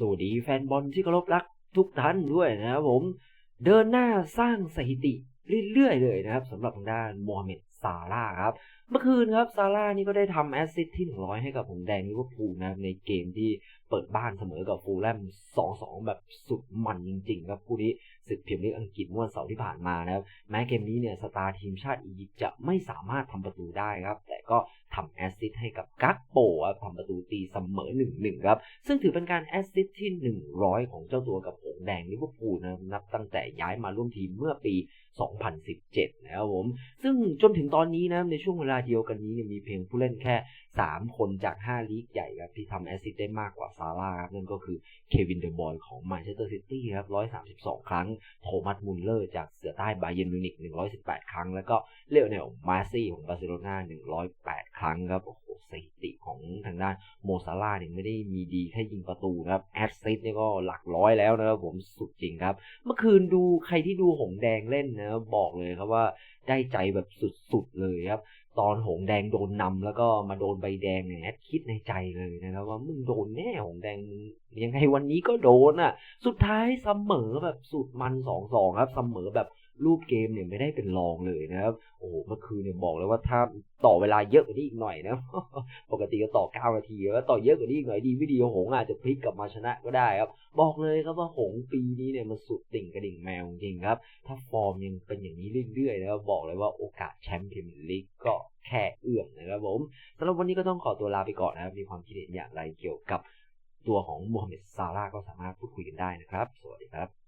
สวัสดีแฟนบอลที่เคารพรักทุกท่านด้วยนะครับผม เดินหน้าสร้างสถิติเรื่อยๆเลยนะครับสำหรับทางด้านโมฮัมเหม็ดซาร่าครับ เมื่อคืนครับซาร่านี่ก็ได้ทำแอสซิสต์ที่ 100 ให้กับหงแดงลิเวอร์พูลนะครับในเกมที่เปิดบ้านเสมอกับฟูลแลม 2-2 แบบสุดมันจริงๆครับคู่นี้ศึกเมียร์ลีกอังกฤษเมื่อวันเสาร์ที่ผ่านมานะครับ แม้เกมนี้เนี่ยสตาร์ทีมชาติอียิปต์จะไม่สามารถทำประตูได้ครับ แต่ ก็ทำแอสซิสต์ให้กับกักโปครับทำประตูตีเสมอ 1-1 ครับ ซึ่งถือเป็นการแอสซิสต์ที่ 100 ของเจ้าตัวกับหงแดงลิเวอร์พูลนะครับนับตั้งแต่ย้ายมาร่วมทีมเมื่อปี 2017 นะครับผม ซึ่งจนถึงตอนนี้นะในช่วงเวลาเดียวกันนี้มีเพียงผู้เล่นแค่ 3 คนจาก 5 ลีกใหญ่ครับที่ทำแอสซิสต์ได้มากกว่าซาร่าครับนั่นก็คือเควินเดอบอยของแมนเชสเตอร์ซิตี้ครับ 132 ครั้ง โทมัสมุลเลอร์จากเสือใต้บาเยนมิวนิก118 ครั้ง แล้วก็เลโอเนลมาซี่ของบาร์เซโลนา18 ครั้งครับโอ้โหสถิติของทางด้านโมซาร่าเนี่ยไม่ได้มีดีแค่ยิงประตูนะครับแอสซิสต์เนี่ยก็หลักร้อยแล้วนะครับผมสุดจริงครับ เมื่อคืนดูใครที่ดูหงแดงเล่นนะบอกเลยครับว่าได้ใจแบบสุดๆเลยครับตอนหงแดงโดนนำแล้วก็มาโดนใบแดงเนี่ยแอดคิดในใจเลยนะครับว่ามึงโดนแน่หงแดงยังไงวันนี้ก็โดนอะ สุดท้ายเสมอแบบสุดมันสองสองครับเสมอแบบ รูปเกมเนี่ยไม่ได้เป็นรองเลยนะครับ โอ้โหเมื่อคืนเนี่ยบอกเลยว่าถ้าต่อเวลาเยอะกว่านี้อีกหน่อยนะ ปกติก็ต่อ 9 นาทีแล้วต่อเยอะกว่านี้อีกหน่อยดีไม่ดีหงอาจจะพลิกกลับมาชนะก็ได้ครับ บอกเลยครับว่าหงปีนี้เนี่ยมันสุดติ่งกระดิ่งแมวจริงครับ ถ้าฟอร์มยังเป็นอย่างนี้เรื่อยๆนะครับบอกเลยว่าโอกาสแชมป์พรีเมียร์ลีกก็แค่เอื้อมนะครับผมสำหรับวันนี้ก็ต้องขอตัวลาไปก่อนนะครับ มีความคิดเห็นอย่างไรเกี่ยวกับตัวของโมฮัมเหม็ดซาร่าก็สามารถพูดคุยกันได้นะครับ สวัสดีครับ